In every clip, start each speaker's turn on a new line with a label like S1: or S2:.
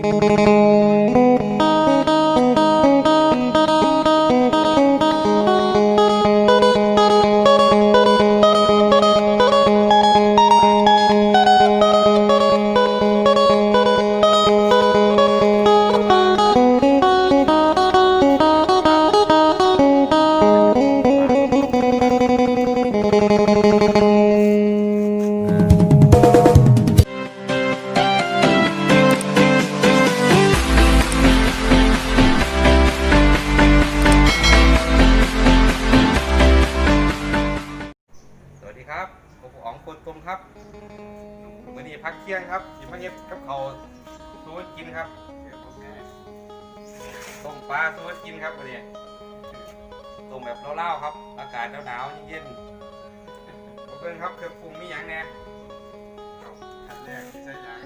S1: ส พักเที่ยงครับสิมาเฮ็ดกับเขาวสู้กินครับต้มปลาสู้กินครับวันนี้ต้มแบบเล่าๆครับ อากาศหนาวๆเย็นๆมาเบิ่งครับเครื่องปรุงมีหยังแหน่
S2: ขั้นแรกที่ใช้หยัง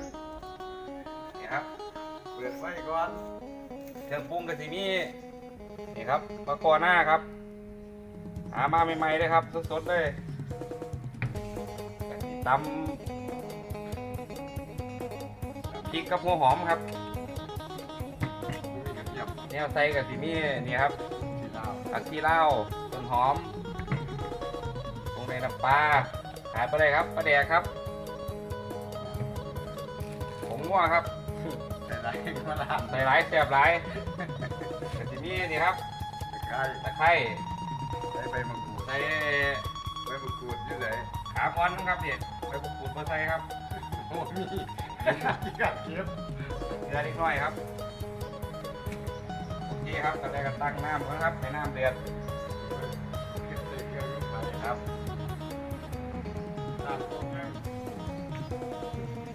S1: นี่ครับ
S2: เปิดไฟก่อน
S1: เครื่องปรุงก็สิมีนี่ครับมะกอหน้าครับ หามาใหม่ๆเลยครับสดๆเลยก็สิตำ ริกกับหัวหอมครับ
S2: มีกระเทียม
S1: แนวใส่กับสิมีนี่ครับ
S2: สีลาว
S1: ผักชีลาวต้นหอมลงในน้ำปลาขายไปเลยครับปลาแดกครับผงงัวครับ
S2: แต่ไรมาลาม
S1: ใส่หลายแสบหลายกับสิมีนี่ครับ
S2: ตะไคร้
S1: ตะไคร้
S2: ใช้ใบมะกรูด
S1: ใส่
S2: ใบมะกรูดอยู่ไหน
S1: ขาอ่อนนะครับเนี่ยใบมะกรูดมาใส่ครับ
S2: โอ้มี ที่กับเก็บ
S1: เกลือนิดหน่อยครับโอเคครับตอนแรกก็ตั้งน้ำก่อนครับให้น้ำเดือด
S2: เก็บใส่เครื่องลงไป
S1: ครับ
S2: ตามตัวแม่ง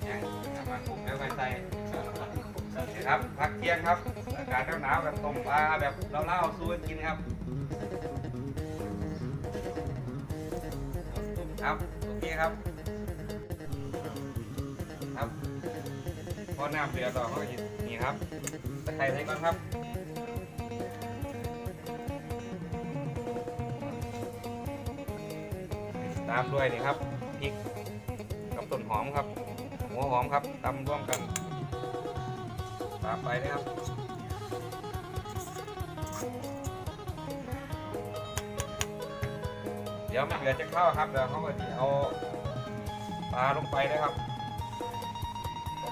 S1: ยังน้ำมันปรุงแล้วไปใส่ครับพักเที่ยงครับอากาศหนาวๆกับต้มปลาแบบเล่าๆสู้กันกินครับครับโอเคครับ พอน้ำเดือดต่อเขาก็หยิบนี่ครับตะไคร้ใส่ก่อนครับตามด้วยนี่ครับพริกกับต้นหอมครับหัวหอมครับตำร่วมกัน ตามไปนะครับเดี๋ยวมันเดือดจะเข้าครับเดี๋ยวเขาก็จะเอาปลาลงไปนะครับ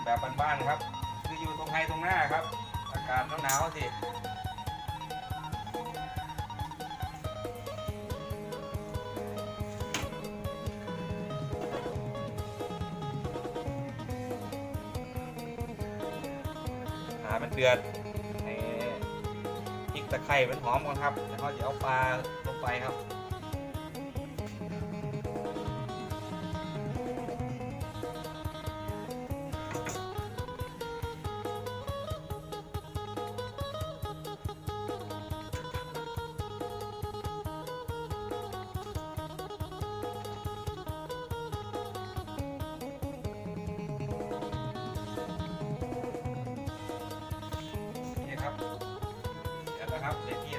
S1: แบบบ้านๆครับ คืออยู่ตรงไฮตรงหน้าครับ อากาศหนาวๆสิหามันเดือดให้พริกตะไคร้มันหอมก่อนครับ แล้วเขาจะเอาปลาลงไปครับ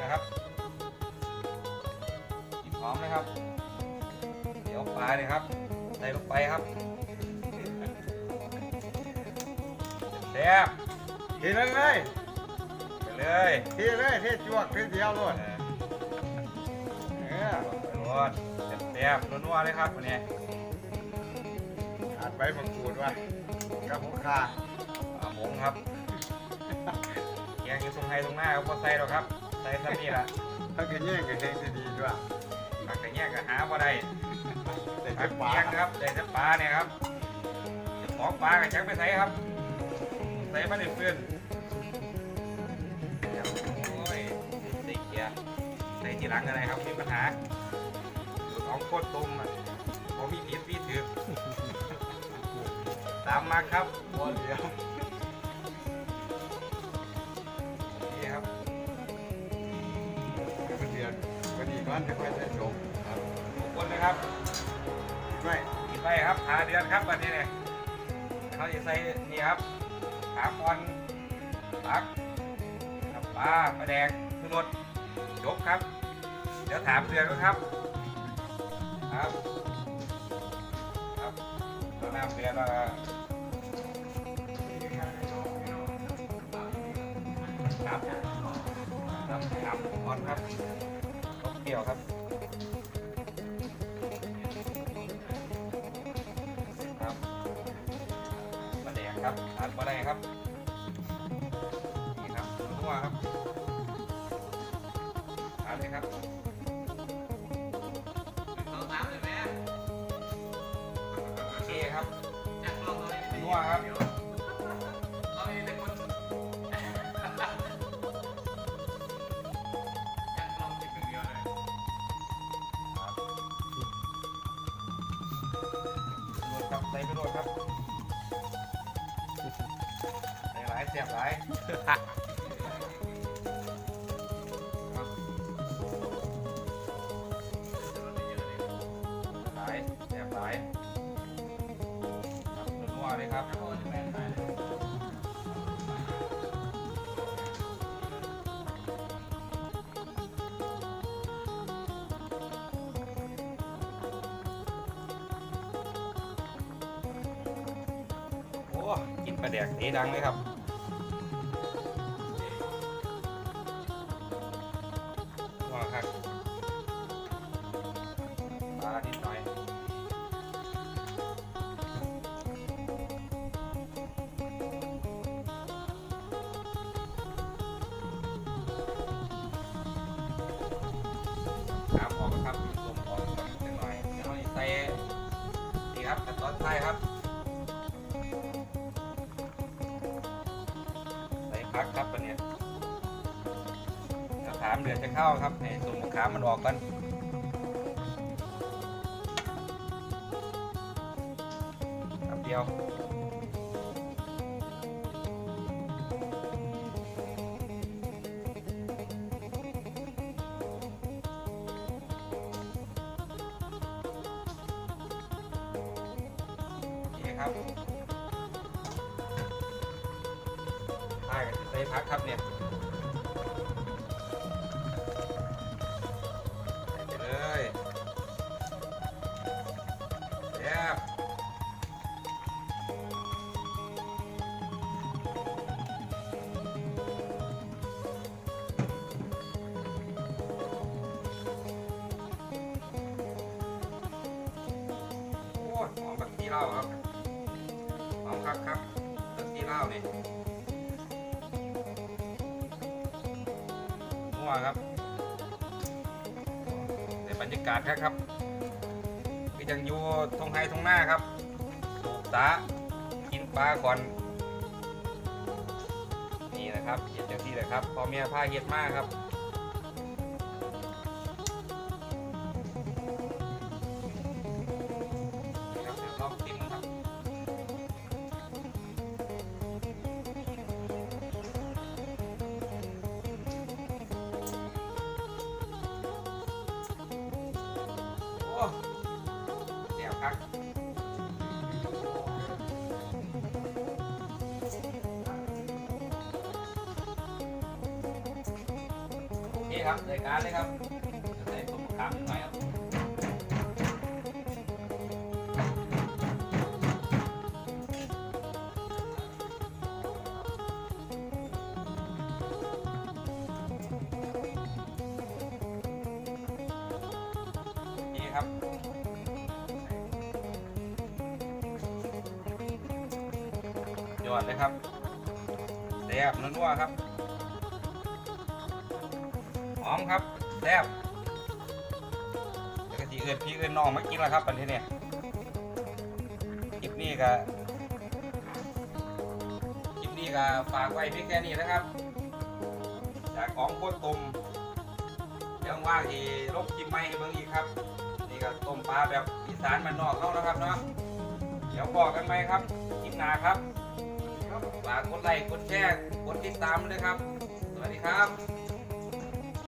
S1: นะครับเด็ดที่นะครับกลินหอมนะครับ เดี๋ยวปลาเลยครับใส่ลงไปครับแซ่บ
S2: เทเลยเลย
S1: ๆไปเลย
S2: เทเลยเทจวกเทเดียวเลย
S1: เออ
S2: เออ
S1: ไปรวดแซ่บๆนัวๆเลยครับวันนี้
S2: ขาดใบมะกรูดไว้กับหัวคา
S1: อ่าหมงครับแกงอยู่ตรงไฮตรงหน้าก็บ่ใส่หรอกครับใส่ซ้ำนี่ละ
S2: ถ้าเกิดแย่งกับเฮงจะดีด้วย
S1: ผักกระแยกก็หาบ่ได้
S2: แต่
S1: ผั
S2: จะ
S1: ก
S2: ปลา
S1: เพียงนะครับใส่แต่ปลาเนี่ยครับเจ้าของปลากับจักไปใส่ครับใส่มาในเพื่อนเดี๋ยวโอ้ยใส่เกียร์ใส่ทีหลังอะไรครับมีปัญหาอยู่ของโคตรตุ่มอะผมมีผิดมีถือตามมาครับ
S2: บอเดียว วันนี้ก้อนจะค่อยได้ชม
S1: ทุกคนเลยครับ
S2: ไม่
S1: กินไปครับหาเดือนครับวันนี้เนี่ยเขาจะใส่นี่ครับขาคอนปักน้ำปลาปลาแดงทุรสจบครับ เดี๋ยวถามเดือนก็ครับ ครับครับตอนน้ำเดือนแล้วก็ครับน้ำน้ำอ่อนครับ เดี่ยวครับครับมาแดงครับทานมาได้ครับนี่ครับนัวครับทานเลยครับ ใส่ไปรวดครับใส่หลายเสียบหลายครับหลายเสียบหลายครับนัวๆเลยครับ อ้กินปลาแดกเสีดังเลยครับนัวครับปลานิดหน่อยน้ำออกครับามเดือดจะเข้าครับให้ส่วมะขามมันออกกันครับเดียวนี่ครับท้ายก็จะใส่พักครับเนี่ย หอมแบบที่เหล้าครับหอมครับครับเรื่องที่เหล้านี่นัวครับในบรรยากาศครับครับก็ยังอยู่ทงไฮทงหน้าครับสูบสากินปลาก่อนนี่นะครับเห็ดจังที่เลยครับพอเมียผ้าเห็ดมากครับ เดี๋ยวครับนี่ครับรายการเลยครับ นี่ครับยอดเลยครับแซ่บนัวๆครับหอมครับแซ่บแล้วก็ทีเอื่นพี่เอื่นน้องมากินแล้วครับปันทีเนี่ยคลิปนี้ก็คลิปนี้ก็ฝากไว้เพียงแค่นี้นะครับ จากของโคตรตมเดี๋ยวว่างที่ลบคลิปใหม่ให้เบิ่งอีกครับ นี่ก็ต้มปลาแบบอีสานมันนอกเข้านะครับเนาะเดี๋ยวบอกกันไหมครับคลิปหน้าครับฝากกดไลค์กดแชร์กดติดตามเลยครับ สวัสดีครับ